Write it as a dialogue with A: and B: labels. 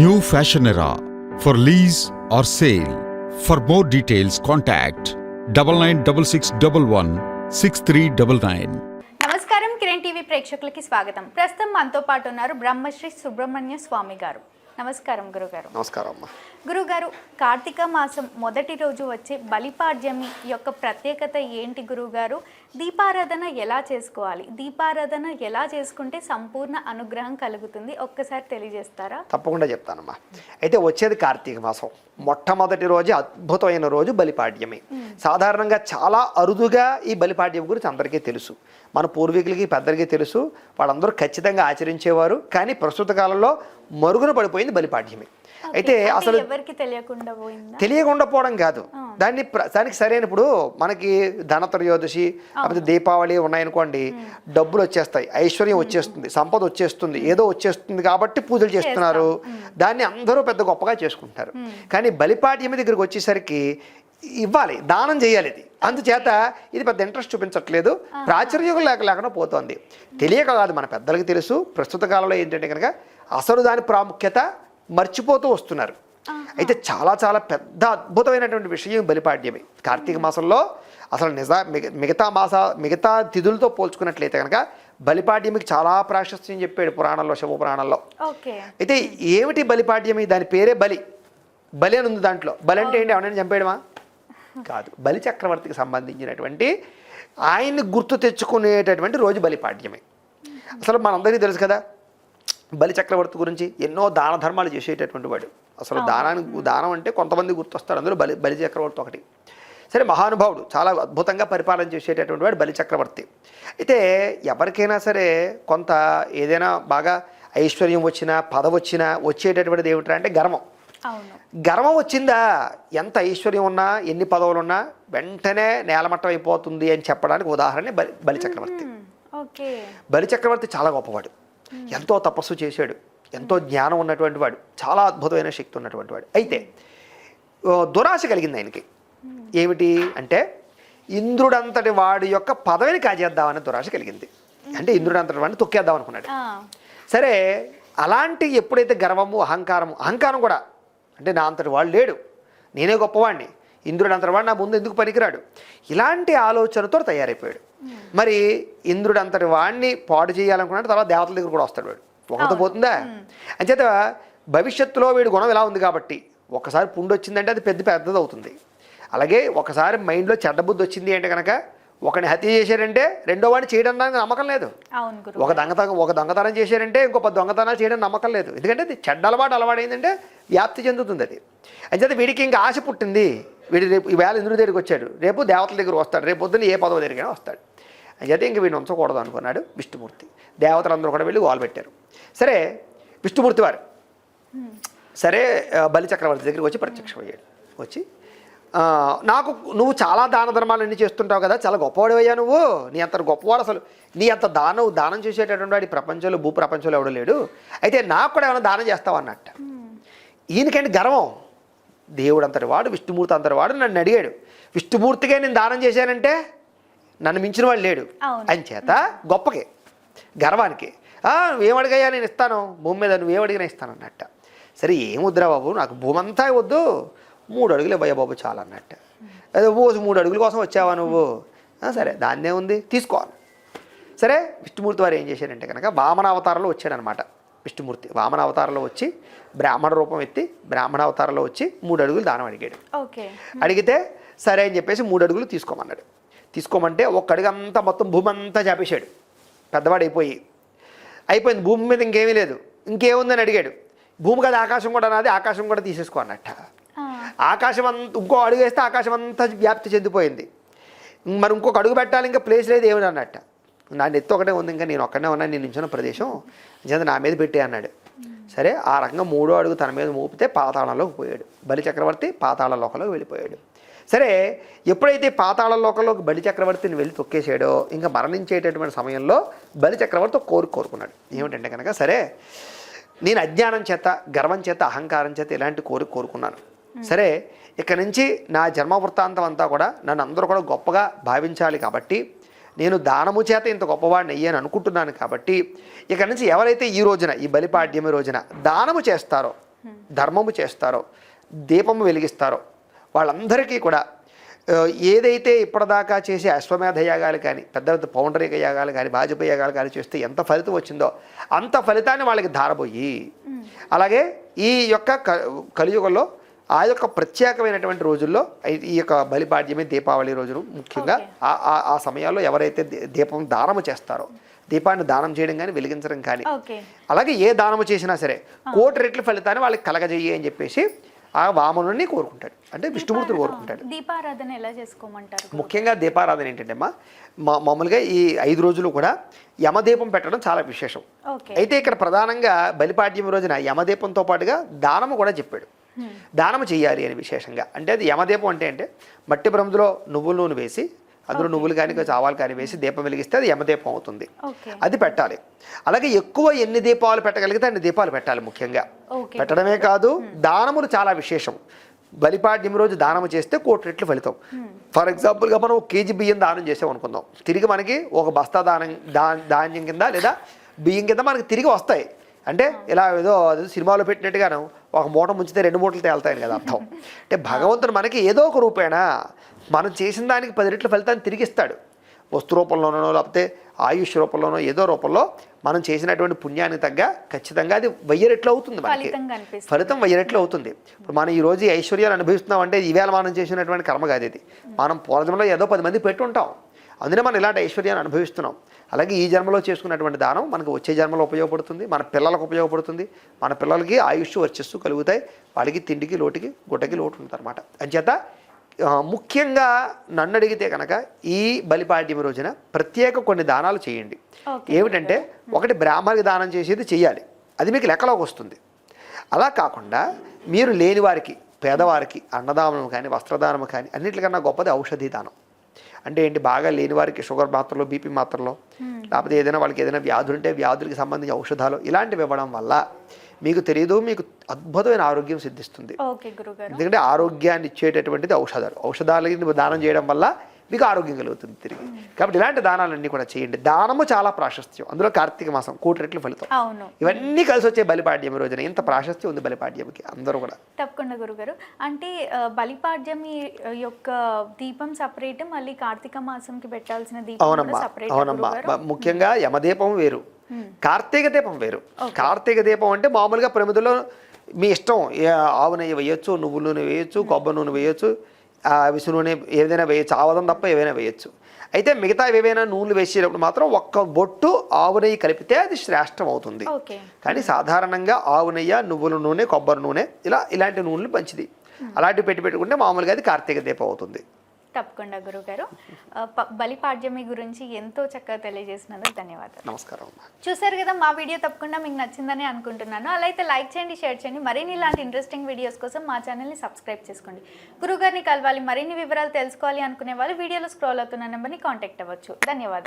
A: New Fashion Era. For lease or sale. For more details, contact double nine double six double one six three double nine.
B: నమస్కారం Kiran TV ప్రేక్షకులకి స్వాగతం. ప్రస్తుతం మనతో పాటు ఉన్నారు బ్రహ్మశ్రీ సుబ్రహ్మణ్య స్వామి గారు. నమస్కారం గురుగారు.
C: నమస్కారం అమ్మ
B: గురుగారు కార్తీక మాసం మొదటి రోజు వచ్చే బలిపాడ్యమి యొక్క ప్రత్యేకత ఏంటి గురుగారు? దీపారాధన ఎలా చేసుకోవాలి? దీపారాధన ఎలా చేసుకుంటే సంపూర్ణ అనుగ్రహం కలుగుతుంది? ఒక్కసారి తెలియజేస్తారా?
C: తప్పకుండా చెప్తానమ్మా. అయితే వచ్చేది కార్తీక మాసం. మొట్టమొదటి రోజు అద్భుతమైన రోజు బలిపాడ్యమి. సాధారణంగా చాలా అరుదుగా ఈ బలిపాడ్యం గురించి అందరికీ తెలుసు. మన పూర్వీకులకి పెద్దలకి తెలుసు. వాళ్ళందరూ ఖచ్చితంగా ఆచరించేవారు. కానీ ప్రస్తుత కాలంలో మరుగున పడిపోయింది బలిపాడ్యమి. అయితే అసలు
B: ఎవరికి తెలియకుండా
C: తెలియకుండా పోవడం కాదు. దాన్ని ప్ర- దానికి సరైనప్పుడు మనకి ధనత్రయోదశి లేకపోతే దీపావళి ఉన్నాయనుకోండి డబ్బులు వచ్చేస్తాయి ఐశ్వర్యం వచ్చేస్తుంది సంపద వచ్చేస్తుంది ఏదో వచ్చేస్తుంది కాబట్టి పూజలు చేస్తున్నారు. దాన్ని అందరూ పెద్ద గొప్పగా చేసుకుంటారు. కానీ బలిపాడ్యమి దగ్గరికి వచ్చేసరికి ఇవ్వాలి దానం చేయాలి ఇది. అందుచేత ఇది పెద్ద ఇంట్రెస్ట్ చూపించట్లేదు. ప్రాచుర్యం లేక లేకుండా పోతోంది. తెలియక కాదు మన పెద్దలకి తెలుసు. ప్రస్తుత కాలంలో ఏంటంటే కనుక అసలు దాని ప్రాముఖ్యత మర్చిపోతూ వస్తున్నారు. అయితే చాలా చాలా పెద్ద అద్భుతమైనటువంటి విషయం బలిపాడ్యమి. కార్తీక మాసంలో అసలు నిజా మిగ- మిగతా మాస మిగతా తిథులతో పోల్చుకున్నట్లయితే కనుక బలిపాడ్యమికి చాలా ప్రాశస్త్యం చెప్పాడు పురాణంలో శివ పురాణంలో అయితే ఏమిటి బలిపాడ్యమి? దాని పేరే బలి. బలి అని ఉంది దాంట్లో. బలి అంటే ఏంటి? ఎవరైనా చంపేయడమా కాదు. బలి చక్రవర్తికి సంబంధించినటువంటి ఆయన్ని గుర్తు తెచ్చుకునేటటువంటి రోజు బలిపాడ్యమే. అసలు మనందరికీ తెలుసు కదా బలి చక్రవర్తి గురించి ఎన్నో దాన ధర్మాలు చేసేటటువంటి వాడు. అసలు దానానికి దానం అంటే కొంతమంది గుర్తొస్తారు. అందులో బలి బలి చక్రవర్తి ఒకటి. సరే మహానుభావుడు చాలా అద్భుతంగా పరిపాలన చేసేటటువంటి వాడు బలి చక్రవర్తి. అయితే ఎవరికైనా సరే కొంత ఏదైనా బాగా ఐశ్వర్యం వచ్చినా పదవి వచ్చినా వచ్చేటటువంటిది ఏమిటంటే అంటే గర్వం. గర్వం వచ్చిందా? ఎంత ఐశ్వర్యం ఉన్నా ఎన్ని పదవులు ఉన్నా వెంటనే నేలమట్టం అయిపోతుంది అని చెప్పడానికి ఉదాహరణ బలి బలి చక్రవర్తి. బలి చక్రవర్తి చాలా గొప్పవాడు. ఎంతో తపస్సు చేశాడు. ఎంతో జ్ఞానం ఉన్నటువంటి వాడు. చాలా అద్భుతమైన శక్తి ఉన్నటువంటి వాడు. అయితే దురాశ కలిగింది ఆయనకి. ఏమిటి అంటే ఇంద్రుడంతటి వాడి యొక్క పదవిని కాజేద్దామనే దురాశ కలిగింది. అంటే ఇంద్రుడంతటి వాడిని తొక్కేద్దాం అనుకున్నాడు. సరే అలాంటి ఎప్పుడైతే గర్వము అహంకారము అహంకారం కూడా అంటే నా అంతటి వాడు లేడు. నేనే గొప్పవాడిని. ఇంద్రుడు అంతటి వాడు నా ముందు ఎందుకు పనికిరాడు? ఇలాంటి ఆలోచనతో తయారైపోయాడు. మరి ఇంద్రుడు అంతటి వాడిని పాడు చేయాలనుకున్నాడు తర్వాత దేవతల దగ్గర కూడా వస్తాడు వాడు. ఒకరితో పోతుందా? అంచేత భవిష్యత్తులో వీడి గుణం ఇలా ఉంది కాబట్టి ఒకసారి పుండు వచ్చిందంటే అది పెద్ద పెద్దది అవుతుంది. అలాగే ఒకసారి మైండ్లో చెడ్డ బుద్ధి వచ్చింది అంటే కనుక ఒకని హత్య చేశారంటే రెండో వాడిని చేయడం నాకు నమ్మకం లేదు. ఒక దొంగతనం ఒక దొంగతనం చేశారంటే ఇంకొక దొంగతనాలు చేయడం నమ్మకం లేదు. ఎందుకంటే అది చెడ్డ అలవాటు అలవాటు ఏంటంటే వ్యాప్తి చెందుతుంది అది. అంచేత వీడికి ఇంకా ఆశ పుట్టింది. వీడి రేపు ఈవేళ ఇంద్రుడి దగ్గరికి వచ్చాడు. రేపు దేవతల దగ్గర వస్తాడు. రేపు పొద్దున్న ఏ పదవి దగ్గరైనా వస్తాడు. అంచేత ఇంక వీడిని ఉంచకూడదు అనుకున్నాడు విష్ణుమూర్తి. దేవతలందరూ కూడా వెళ్ళి గోలు పెట్టారు. సరే విష్ణుమూర్తి వారు. సరే బలి చక్రవర్తి దగ్గరికి వచ్చి ప్రత్యక్షమయ్యాడు. వచ్చి నాకు నువ్వు చాలా దాన ధర్మాలన్నీ చేస్తుంటావు కదా చాలా గొప్పవాడివయ్యా నువ్వు. నీ అంత గొప్పవాడు అసలు. నీ అంత దానం దానం చేసేటటువంటి వాడు ప్రపంచంలో భూ ప్రపంచంలో ఎవడో లేడు. అయితే నాకు కూడా ఏమైనా దానం చేస్తావు అన్నట్ట. ఈయనకండి గర్వం? దేవుడు అంతటి వాడు విష్ణుమూర్తి అంతటి వాడు నన్ను అడిగాడు. విష్ణుమూర్తిగా నేను దానం చేశానంటే నన్ను మించిన వాడు లేడు. అని చేత గొప్పకి గర్వానికి. "ఆ, నువ్వేమడిగాయా నేను ఇస్తాను. భూమి మీద నువ్వేమడిగినా ఇస్తాను అన్నట్ట సరే ఏం వద్దురా బాబు నాకు భూమి అంతా వద్దు. మూడు అడుగులు ఇవ్వయ్యా బాబు చాలా అన్నట్ట. అదే రోజు మూడు అడుగుల కోసం వచ్చావా నువ్వు? "ఆ, సరే దాన్నే ఉంది తీసుకోవాలి సరే విష్ణుమూర్తి వారు ఏం చేశారంటే కనుక వామన అవతారంలో వచ్చాడనమాట విష్ణుమూర్తి. వామన అవతారంలో వచ్చి బ్రాహ్మణ రూపం ఎత్తి బ్రాహ్మణ అవతారంలో వచ్చి మూడు అడుగులు దానం అడిగాడు.
B: ఓకే.
C: అడిగితే సరే అని చెప్పేసి మూడు అడుగులు తీసుకోమన్నాడు. తీసుకోమంటే ఒక్క అడుగు అంతా మొత్తం భూమి అంతా చాపేశాడు. పెద్దవాడు అయిపోయి. అయిపోయింది భూమి మీద ఇంకేమీ లేదు. ఇంకేముందని అడిగాడు. భూమి కదా ఆకాశం కూడా నాది ఆకాశం కూడా తీసేసుకో అన్నట్ట. ఆకాశం అంత ఇంకో అడుగు వేస్తే ఆకాశం అంతా వ్యాప్తి చెందిపోయింది. మరి ఇంకొక అడుగు పెట్టాలి ఇంకా ప్లేస్ లేదు ఏమిటి అన్నట్ట. నా నెత్తి ఒకటే ఉంది ఇంకా నేను ఒక్కడే ఉన్నా నేను నించున్న ప్రదేశం నిజంగా నా మీద పెట్టే అన్నాడు. సరే ఆ రకంగా మూడో అడుగు తన మీద మోపితే పాతాళంలోకి పోయాడు. బలి చక్రవర్తి పాతాళ లోకంలోకి వెళ్ళిపోయాడు. సరే ఎప్పుడైతే పాతాళ లోకంలోకి బలి చక్రవర్తిని వెళ్ళి తొక్కేసాడో ఇంకా మరణించేటటువంటి సమయంలో బలి చక్రవర్తి కోరు కోరిక కోరుకున్నాడు. ఏమిటంటే కనుక సరే నేను అజ్ఞానం చేత గర్వం చేత అహంకారం చేత ఇలాంటి కోరిక కోరుకున్నాను. సరే ఇక్కడ నుంచి నా జన్మ వృత్తాంతం అంతా కూడా నన్ను అందరూ కూడా గొప్పగా భావించాలి కాబట్టి నేను దానము చేత ఇంత గొప్పవాడిని అయ్యాను అనుకుంటున్నాను కాబట్టి ఇక నుంచి ఎవరైతే ఈ రోజున ఈ బలిపాడ్యమి రోజున దానము చేస్తారో ధర్మము చేస్తారో దీపము వెలిగిస్తారో వాళ్ళందరికీ కూడా ఏదైతే ఇప్పటిదాకా చేసే అశ్వమేధ యాగాలు కానీ పెద్ద పెద్ద పౌండరిక యాగాలు కానీ భాజపా యాగాలు కానీ చేస్తే ఎంత ఫలితం వచ్చిందో అంత ఫలితాన్ని వాళ్ళకి ధారబోయి అలాగే ఈ యొక్క క- కలియుగంలో ఆ యొక్క ప్రత్యేకమైనటువంటి రోజుల్లో ఈ- యొక్క బలిపాడ్యమి దీపావళి రోజును ముఖ్యంగా. ఆ- సమయాల్లో ఎవరైతే దీపం దానము చేస్తారో దీపాన్ని దానం చేయడం కానీ వెలిగించడం కానీ అలాగే ఏ దానము చేసినా సరే కోటి రెట్ల ఫలితాన్ని వాళ్ళకి కలగజేయి అని చెప్పేసి ఆ వామనుడిని కోరుకుంటాడు. అంటే విష్ణుమూర్తిని కోరుకుంటాడు.
B: దీపారాధన ఎలా చేసుకోమంటారు?
C: ముఖ్యంగా దీపారాధన ఏంటంటే అమ్మా మా మామూలుగా ఈ ఐదు రోజులు కూడా యమదీపం పెట్టడం చాలా విశేషం. అయితే ఇక్కడ ప్రధానంగా బలిపాడ్యం రోజున యమదీపంతో పాటుగా దానము కూడా చెప్పాడు. దానము చెయ్యాలి అని విశేషంగా. అంటే అది యమదీపం అంటే అంటే మట్టి బ్రహ్మలో నువ్వుల నూనె వేసి అందులో నువ్వులు కానీ ఆవాలు కానీ వేసి దీపం వెలిగిస్తే అది యమదీపం అవుతుంది. అది పెట్టాలి. అలాగే ఎక్కువ ఎన్ని దీపాలు పెట్టగలిగితే అన్ని దీపాలు పెట్టాలి ముఖ్యంగా. పెట్టడమే కాదు దానములు చాలా విశేషం. బలిపాడ్యం రోజు దానము చేస్తే కోటి రెట్లు ఫలితం. ఫర్ ఎగ్జాంపుల్గా మనం ఒక కేజీ బియ్యం దానం చేసాం అనుకుందాం. తిరిగి మనకి ఒక బస్తా దానం దా ధాన్యం కింద లేదా బియ్యం కింద మనకి తిరిగి వస్తాయి. అంటే ఇలా ఏదో సినిమాలో పెట్టినట్టుగాను ఒక మూట ముంచితే రెండు మూటలు తేలుతాయని కదా అర్థం. అంటే భగవంతుడు మనకి ఏదో ఒక రూపేణా మనం చేసిన దానికి పది రెట్ల ఫలితాన్ని తిరిగి ఇస్తాడు వస్తు రూపంలోనో లేకపోతే ఆయుష్ రూపంలోనో ఏదో రూపంలో మనం చేసినటువంటి పుణ్యానికి తగ్గ ఖచ్చితంగా అది వెయ్యి రెట్లు అవుతుంది మనకి.
B: ఫలితం
C: వెయ్యి రెట్లు అవుతుంది. ఇప్పుడు మనం ఈ రోజు ఐశ్వర్యాలు అనుభవిస్తున్నాం అంటే ఈవేళ మనం చేసినటువంటి కర్మ కాదు ఇది. మనం పూర్వజంలో ఏదో పది మంది పెట్టుంటాం. అందుకే మనం ఇలాంటి ఐశ్వర్యాన్ని అనుభవిస్తున్నాం. అలాగే ఈ జన్మలో చేసుకున్నటువంటి దానం మనకు వచ్చే జన్మలో ఉపయోగపడుతుంది. మన పిల్లలకు ఉపయోగపడుతుంది. మన పిల్లలకి ఆయుష్ వర్చస్సు కలుగుతాయి. వాళ్ళకి తిండికి లోటుకి గుట్టకి లోటు ఉంటుంది అనమాట అంచేత ముఖ్యంగా నన్ను అడిగితే కనుక ఈ బలిపాడ్యం రోజున ప్రత్యేక కొన్ని దానాలు చేయండి. ఏమిటంటే ఒకటి బ్రాహ్మణికి దానం చేసేది చెయ్యాలి అది మీకు లెక్కలోకి వస్తుంది. అలా కాకుండా మీరు లేని వారికి పేదవారికి అన్నదానం కానీ వస్త్రదానం కానీ అన్నిటికన్నా గొప్పది ఔషధి దానం. అంటే ఏంటి? బాగా లేని వారికి షుగర్ మాత్రలో బీపీ మాత్రలో లేకపోతే ఏదైనా వాళ్ళకి ఏదైనా వ్యాధులు ఉంటే వ్యాధులకి సంబంధించిన ఔషధాలు ఇలాంటివి ఇవ్వడం వల్ల మీకు తెలియదు మీకు అద్భుతమైన ఆరోగ్యం సిద్ధిస్తుంది. ఎందుకంటే ఆరోగ్యాన్ని ఇచ్చేటటువంటిది ఔషధాలు. ఔషధాలకి దానం చేయడం వల్ల మీకు ఆరోగ్యం కలుగుతుంది తిరిగి. కాబట్టి ఇలాంటి దానాలన్నీ కూడా చేయండి. దానము చాలా ప్రాశస్త్యం. అందులో కార్తీక మాసం కోటి రెట్లు ఫలితం.
B: అవును.
C: ఇవన్నీ కలిసి వచ్చే బలిపాడ్యం రోజున. ఇంత ప్రాశస్త్యం ఉంది బలిపాడ్యంకి. అందరూ కూడా.
B: తప్పకుండా గురుగారు. అంటే ఆ, బలిపాడ్యమి యొక్క దీపం సపరేట్ మళ్ళీ కార్తీక మాసంకి పెట్టాల్సిన దీపం
C: అవునమ్మా. అవునమ్మా. ముఖ్యంగా యమదీపం వేరు. కార్తీక దీపం వేరు. కార్తీక దీపం అంటే మామూలుగా ప్రమిదలో మీ ఇష్టం. ఆవు నెయ్యి వేయొచ్చు నువ్వుల నూనె వేయొచ్చు కొబ్బరి నూనె వేయొచ్చు. ఆ విసు నూనె ఏదైనా వేయచ్చు ఆవదం తప్ప ఏవైనా వేయొచ్చు. అయితే మిగతా ఏవైనా నూనెలు వేసేటప్పుడు మాత్రం ఒక్క బొట్టు ఆవు నెయ్యి కలిపితే అది శ్రేష్టం అవుతుంది. కానీ సాధారణంగా ఆవు నెయ్యి నువ్వుల నూనె కొబ్బరి నూనె ఇలా ఇలాంటి నూనెలు మంచిది. అలాంటివి పెట్టి పెట్టుకుంటే మామూలుగా అది కార్తీక దీపం అవుతుంది.
B: తప్పకుండా గురుగారు. బలిపాడ్యమి గురించి ఎంతో చక్కగా తెలియజేసినందుకు ధన్యవాదాలు.
C: నమస్కారం
B: చూసారు కదా మా వీడియో తప్పకుండా మీకు నచ్చిందని అనుకుంటున్నాను. అలా అయితే లైక్ చేయండి షేర్ చేయండి. మరిన్ని ఇలాంటి ఇంట్రెస్టింగ్ వీడియోస్ కోసం మా ఛానల్ని సబ్స్క్రైబ్ చేసుకోండి. గురుగారిని కలవాలి మరిన్ని వివరాలు తెలుసుకోవాలి అనుకునే వాళ్ళు వీడియోలో స్క్రోల్ అవుతున్న నెంబర్ని కాంటాక్ట్ అవ్వచ్చు. ధన్యవాదాలు.